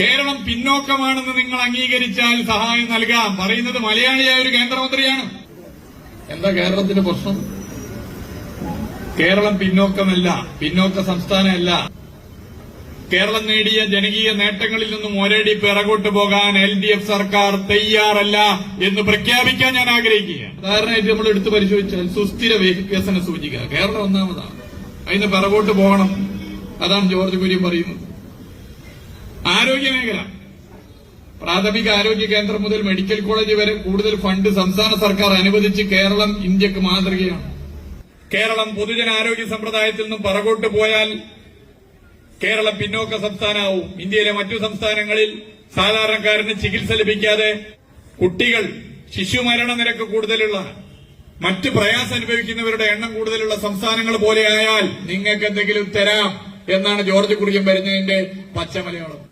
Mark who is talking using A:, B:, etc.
A: കേരളം പിന്നോക്കമാണെന്ന് നിങ്ങൾ അംഗീകരിച്ചാൽ സഹായം നൽകാം. പറയുന്നത് മലയാളിയായ ഒരു കേന്ദ്രമന്ത്രിയാണ്. എന്താ കേരളത്തിന്റെ പ്രശ്നം? കേരളം പിന്നോക്കമല്ല പിന്നോക്ക സംസ്ഥാനമല്ല. കേരളം നേടിയ ജനകീയ നേട്ടങ്ങളിൽ നിന്നും ഒരടി പിറകോട്ട് പോകാൻ എൽ ഡി എഫ് സർക്കാർ തയ്യാറല്ല എന്ന് പ്രഖ്യാപിക്കാൻ ഞാൻ ആഗ്രഹിക്കുക സാധാരണയായിട്ട് നമ്മൾ എടുത്തു പരിശോധിച്ചാൽ സുസ്ഥിര വികസന സൂചിക. കേരളം ഒന്നാമതാണ്. അതിന് പിറകോട്ട് പോകണം. അതാണ് ജോർജ് കുര്യൻ പറയുന്നത്. ആരോഗ്യ മേഖല പ്രാഥമിക ആരോഗ്യ കേന്ദ്രം മുതൽ മെഡിക്കൽ കോളേജ് വരെ കൂടുതൽ ഫണ്ട് സംസ്ഥാന സർക്കാർ അനുവദിച്ച് കേരളം ഇന്ത്യയ്ക്ക് മാതൃകയാണ്. കേരളം പൊതുജനാരോഗ്യ സമ്പ്രദായത്തിൽ നിന്നും പറകോട്ട് പോയാൽ കേരളം പിന്നോക്ക സംസ്ഥാനമാവും. ഇന്ത്യയിലെ മറ്റു സംസ്ഥാനങ്ങളിൽ സാധാരണക്കാരന് ചികിത്സ ലഭിക്കാതെ കുട്ടികൾ ശിശുമരണ നിരക്ക് കൂടുതലുള്ള മറ്റ് പ്രയാസം അനുഭവിക്കുന്നവരുടെ എണ്ണം കൂടുതലുള്ള സംസ്ഥാനങ്ങൾ പോലെയായാൽ നിങ്ങൾക്ക് എന്തെങ്കിലും തരാം എന്നാണ് ജോർജ് കുറിയൻ വരുന്നതിന്റെ പച്ചമലയാളം.